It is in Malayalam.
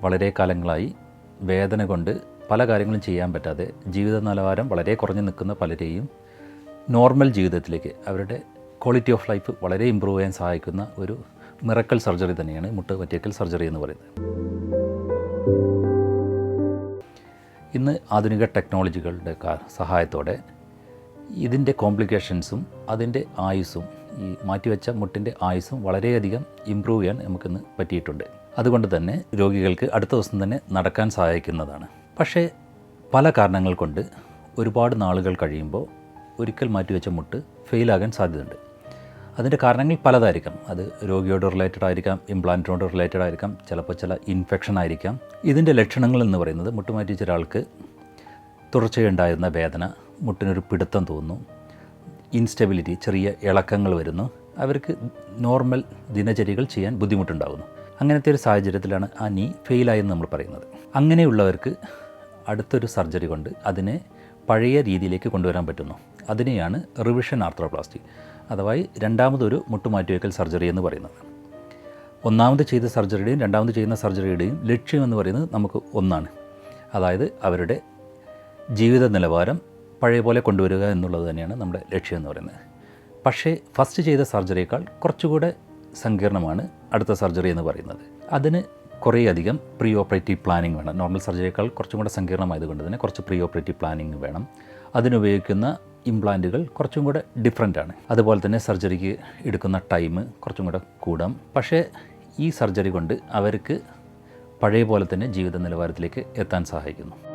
വളരെ കാലങ്ങളായി വേദന കൊണ്ട് പല കാര്യങ്ങളും ചെയ്യാൻ പറ്റാതെ ജീവിത നിലവാരം വളരെ കുറഞ്ഞു നിൽക്കുന്ന പലരെയും നോർമൽ ജീവിതത്തിലേക്ക് അവരുടെ ക്വാളിറ്റി ഓഫ് ലൈഫ് വളരെ ഇമ്പ്രൂവ് ചെയ്യാൻ സഹായിക്കുന്ന ഒരു മിറക്കൽ സർജറി തന്നെയാണ് മുട്ട് പറ്റിയക്കൽ സർജറി എന്ന് പറയുന്നത്. ഇന്ന് ആധുനിക ടെക്നോളജികളുടെ സഹായത്തോടെ ഇതിന്റെ കോംപ്ലിക്കേഷൻസും അതിന്റെ ആയുസ്സും ഈ മാറ്റിവെച്ച മുട്ടിന്റെ ആയുസ്സും വളരെയധികം ഇമ്പ്രൂവ് ചെയ്യാൻ നമുക്കിന്ന് പറ്റിയിട്ടുണ്ട്. അതുകൊണ്ട് തന്നെ രോഗികൾക്ക് അടുത്ത ദിവസം തന്നെ നടക്കാൻ സഹായിക്കുന്നതാണ്. പക്ഷേ പല കാരണങ്ങൾ കൊണ്ട് ഒരുപാട് നാളുകൾ കഴിയുമ്പോൾ ഒരിക്കൽ മാറ്റിവെച്ച മുട്ട് ഫെയിലാകാൻ സാധ്യതയുണ്ട്. അതിന്റെ കാരണങ്ങൾ പലതായിരിക്കാം. അത് രോഗിയോട് റിലേറ്റഡ് ആയിരിക്കാം ഇംപ്ലാന്റിനോട് റിലേറ്റഡ് ആയിരിക്കാം ചിലപ്പോൾ ചില ഇൻഫെക്ഷൻ ആയിരിക്കാം. ഇതിന്റെ ലക്ഷണങ്ങൾ എന്ന് പറയുന്നത് മുട്ട് മാറ്റിവെച്ച ഒരാൾക്ക് തുടർച്ചയുണ്ടായിരുന്ന വേദന മുട്ടിനൊരു പിടുത്തം തോന്നുന്നു ഇൻസ്റ്റെബിലിറ്റി ചെറിയ ഇളക്കങ്ങൾ വരുന്നു. അവർക്ക് നോർമൽ ദിനചര്യകൾ ചെയ്യാൻ ബുദ്ധിമുട്ടുണ്ടാകുന്നു. അങ്ങനത്തെ ഒരു സാഹചര്യത്തിലാണ് ആ നീ ഫെയിലായെന്ന് നമ്മൾ പറയുന്നത്. അങ്ങനെയുള്ളവർക്ക് അടുത്തൊരു സർജറി കൊണ്ട് അതിനെ പഴയ രീതിയിലേക്ക് കൊണ്ടുവരാൻ പറ്റുന്നു. അതിനെയാണ് റിവിഷൻ ആർത്രോപ്ലാസ്റ്റി അഥവാ രണ്ടാമതൊരു മുട്ടുമാറ്റിവെക്കൽ സർജറി എന്ന് പറയുന്നത്. ഒന്നാമത് ചെയ്ത സർജറിയുടെയും രണ്ടാമത് ചെയ്യുന്ന സർജറിയുടെയും ലക്ഷ്യം എന്ന് പറയുന്നത് നമുക്ക് ഒന്നാണ്. അതായത് അവരുടെ ജീവിത നിലവാരം പഴയ പോലെ കൊണ്ടുവരിക എന്നുള്ളത് തന്നെയാണ് നമ്മുടെ ലക്ഷ്യം എന്ന് പറയുന്നത്. പക്ഷേ ഫസ്റ്റ് ചെയ്ത സർജറിയേക്കാൾ കുറച്ചുകൂടെ സങ്കീർണമാണ് അടുത്ത സർജറി എന്ന് പറയുന്നത്. അതിന് കുറേയധികം പ്രീ ഓപ്പറേറ്റീവ് പ്ലാനിങ് വേണം. നോർമൽ സർജറിയേക്കാൾ കുറച്ചും കൂടെ സങ്കീർണമായതുകൊണ്ട് തന്നെ കുറച്ച് പ്രീ ഓപ്പറേറ്റീവ് പ്ലാനിങ് വേണം. അതിനുപയോഗിക്കുന്ന ഇംപ്ലാന്റുകൾ കുറച്ചും കൂടെ ഡിഫറെന്റ് ആണ്. അതുപോലെ തന്നെ സർജറിക്ക് എടുക്കുന്ന ടൈം കുറച്ചും കൂടെ കൂടാം. പക്ഷേ ഈ സർജറി കൊണ്ട് അവർക്ക് പഴയ പോലെ തന്നെ ജീവിത നിലവാരത്തിലേക്ക് എത്താൻ സഹായിക്കുന്നു.